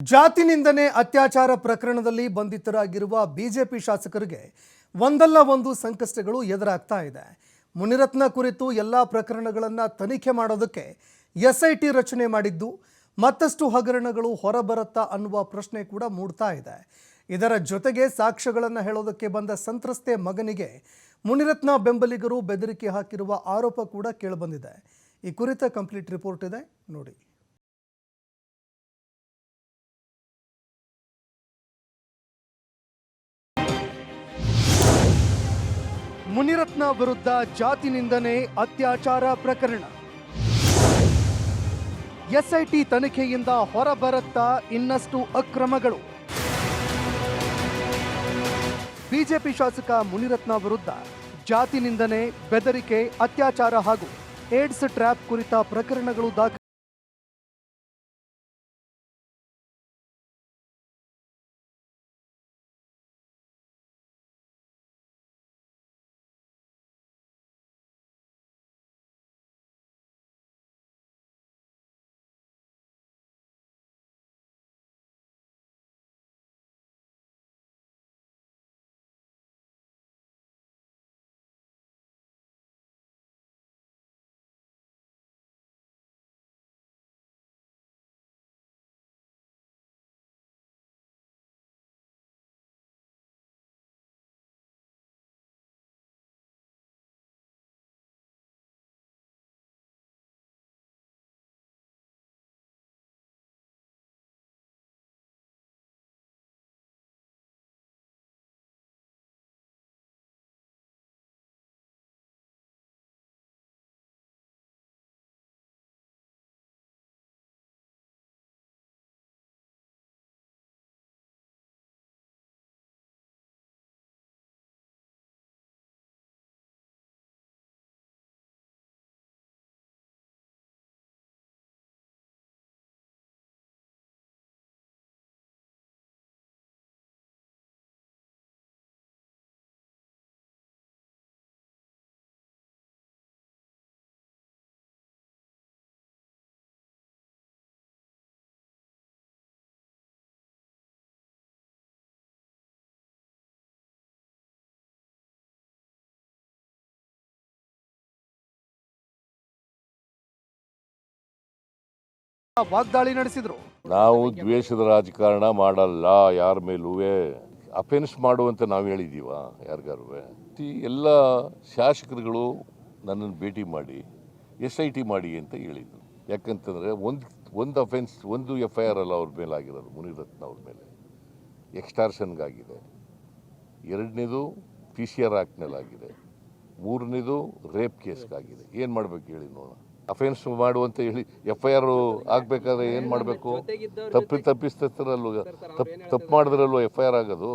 ಜಾತಿ ನಿಂದನೆ ಅತ್ಯಾಚಾರ ಪ್ರಕರಣದಲ್ಲಿ ಬಂಧಿತರಾಗಿರುವ ಬಿಜೆಪಿ ಶಾಸಕರಿಗೆ ಒಂದಲ್ಲ ಒಂದು ಸಂಕಷ್ಟಗಳು ಎದುರಾಗ್ತಾ ಇದೆ. ಮುನಿರತ್ನ ಕುರಿತು ಎಲ್ಲ ಪ್ರಕರಣಗಳನ್ನು ತನಿಖೆ ಮಾಡೋದಕ್ಕೆ ಎಸ್ಐಟಿ ರಚನೆ ಮಾಡಿದ್ದು ಮತ್ತಷ್ಟು ಹಗರಣಗಳು ಹೊರಬರುತ್ತಾ ಅನ್ನುವ ಪ್ರಶ್ನೆ ಕೂಡ ಮೂಡ್ತಾ ಇದೆ. ಇದರ ಜೊತೆಗೆ ಸಾಕ್ಷ್ಯಗಳನ್ನು ಹೇಳೋದಕ್ಕೆ ಬಂದ ಸಂತ್ರಸ್ತೆ ಮಗನಿಗೆ ಮುನಿರತ್ನ ಬೆಂಬಲಿಗರು ಬೆದರಿಕೆ ಹಾಕಿರುವ ಆರೋಪ ಕೂಡ ಕೇಳಿಬಂದಿದೆ. ಈ ಕುರಿತ ಕಂಪ್ಲೀಟ್ ರಿಪೋರ್ಟ್ ಇದೆ, ನೋಡಿ. ಮುನಿರತ್ನ ವಿರುದ್ಧ ಜಾತಿ ನಿಂದನೆ, ಅತ್ಯಾಚಾರ ಪ್ರಕರಣ. ಎಸ್ಐಟಿ ತನಿಖೆಯಿಂದ ಹೊರಬರುತ್ತಾ ಇನ್ನಷ್ಟು ಅಕ್ರಮಗಳು. ಬಿಜೆಪಿ ಶಾಸಕ ಮುನಿರತ್ನ ವಿರುದ್ಧ ಜಾತಿ ನಿಂದನೆ, ಬೆದರಿಕೆ, ಅತ್ಯಾಚಾರ ಹಾಗೂ ಏಡ್ಸ್ ಟ್ರ್ಯಾಪ್ ಕುರಿತ ಪ್ರಕರಣಗಳು ದಾಖಲು ವಾಗ್ದಾಳಿ ನಡೆಸಿದ್ರು. ನಾವು ದ್ವೇಷದ ರಾಜಕಾರಣ ಮಾಡಲ್ಲ, ಯಾರ ಮೇಲೂ ಅಫೆನ್ಸ್ ಮಾಡುವಂತ ನಾವು ಹೇಳಿದೀವ ಯಾರಿಗಾರು ಎಲ್ಲ ಶಾಸಕರುಗಳು ನನ್ನನ್ನು ಭೇಟಿ ಮಾಡಿ, ಎಸ್ ಐ ಟಿ ಮಾಡಿ ಅಂತ ಹೇಳಿದ್ರು. ಯಾಕಂತಂದರೆ ಒಂದು ಒಂದು ಅಫೆನ್ಸ್, ಒಂದು ಎಫ್ ಐ ಆರ್ ಅಲ್ಲ ಅವ್ರ ಮೇಲೆ ಆಗಿರೋದು ಮುನಿರತ್ನ ಅವ್ರ ಮೇಲೆ. ಎಕ್ಸ್ಟಾರ್ಷನ್ಗಾಗಿದೆ. ಎರಡನೇದು ಪಿ ಸಿ ಆರ್ ಆ್ಯಕ್ಟ್ನಲ್ಲಾಗಿದೆ ಮೂರನೇದು ರೇಪ್ ಕೇಸ್ಗಾಗಿದೆ. ಏನು ಮಾಡಬೇಕು ಹೇಳಿ ನೋಡೋಣ. ಅಫೆನ್ಸ್ ಮಾಡುವಂತ ಹೇಳಿ ಎಫ್ ಐ ಆರ್ ಆಗಬೇಕಾದ್ರೆ ಏನು ಮಾಡಬೇಕು? ತಪ್ಪಿ ತಪ್ಪಿಸ್ತಿರಲ್ವ? ತಪ್ಪು ತಪ್ಪು ಮಾಡಿದ್ರಲ್ವ ಎಫ್ ಐ ಆರ್ ಆಗೋದು?